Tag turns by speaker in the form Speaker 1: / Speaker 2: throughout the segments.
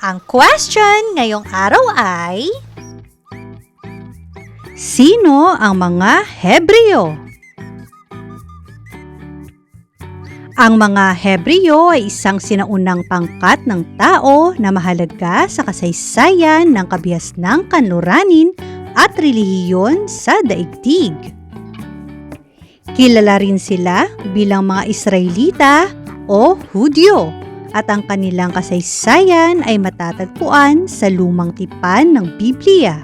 Speaker 1: Ang question ngayong araw ay... Sino ang mga Hebreo? Ang mga Hebreo ay isang sinaunang pangkat ng tao na mahalaga sa kasaysayan ng kabiasnang kanluranin at relihiyon sa daigdig. Kilala rin sila bilang mga Israelita o Hudyo at ang kanilang kasaysayan ay matatagpuan sa lumang tipan ng Biblia.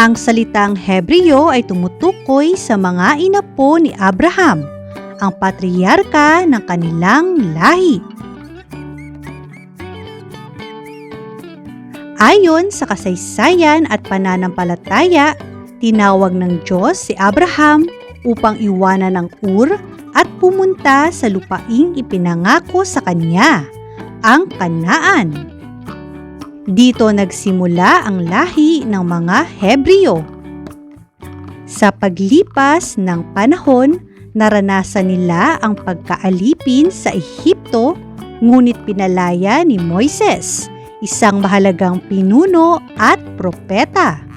Speaker 1: Ang salitang Hebreo ay tumutukoy sa mga inapo ni Abraham, ang patriarka ng kanilang lahi. Ayon sa kasaysayan at pananampalataya, tinawag ng Diyos si Abraham upang iwanan ang Ur at pumunta sa lupaing ipinangako sa kanya, ang Kanaan. Dito nagsimula ang lahi ng mga Hebreo. Sa paglipas ng panahon, naranasan nila ang pagkaalipin sa Ehipto ngunit pinalaya ni Moises, isang mahalagang pinuno at propeta.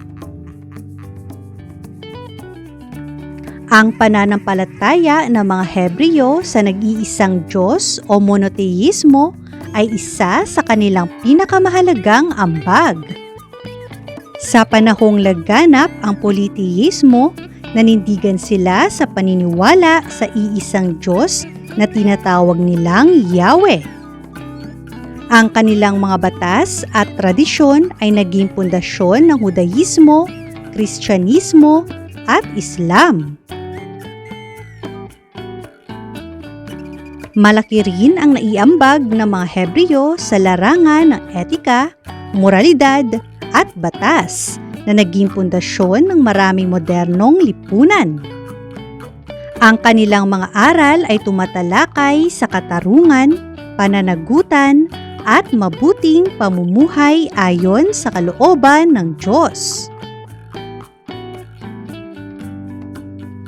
Speaker 1: Ang pananampalataya ng mga Hebreo sa nag-iisang Diyos o monoteismo ay isa sa kanilang pinakamahalagang ambag. Sa panahong laganap ang politeismo, nanindigan sila sa paniniwala sa iisang Diyos na tinatawag nilang Yahweh. Ang kanilang mga batas at tradisyon ay naging pundasyon ng Hudaismo, Kristyanismo at Islam. Malaki rin ang naiambag ng mga Hebreo sa larangan ng etika, moralidad at batas na naging pundasyon ng maraming modernong lipunan. Ang kanilang mga aral ay tumatalakay sa katarungan, pananagutan, at mabuting pamumuhay ayon sa kalooban ng Diyos.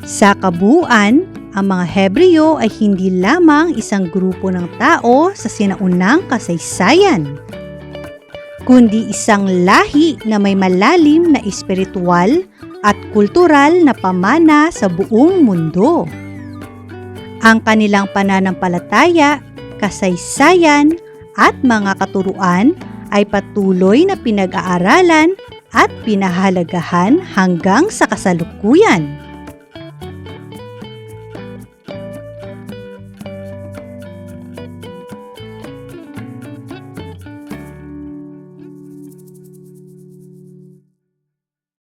Speaker 1: Sa kabuuan, ang mga Hebreo ay hindi lamang isang grupo ng tao sa sinaunang kasaysayan, kundi isang lahi na may malalim na espiritual at kultural na pamana sa buong mundo. Ang kanilang pananampalataya, kasaysayan, at mga katuruan ay patuloy na pinag-aaralan at pinahalagahan hanggang sa kasalukuyan.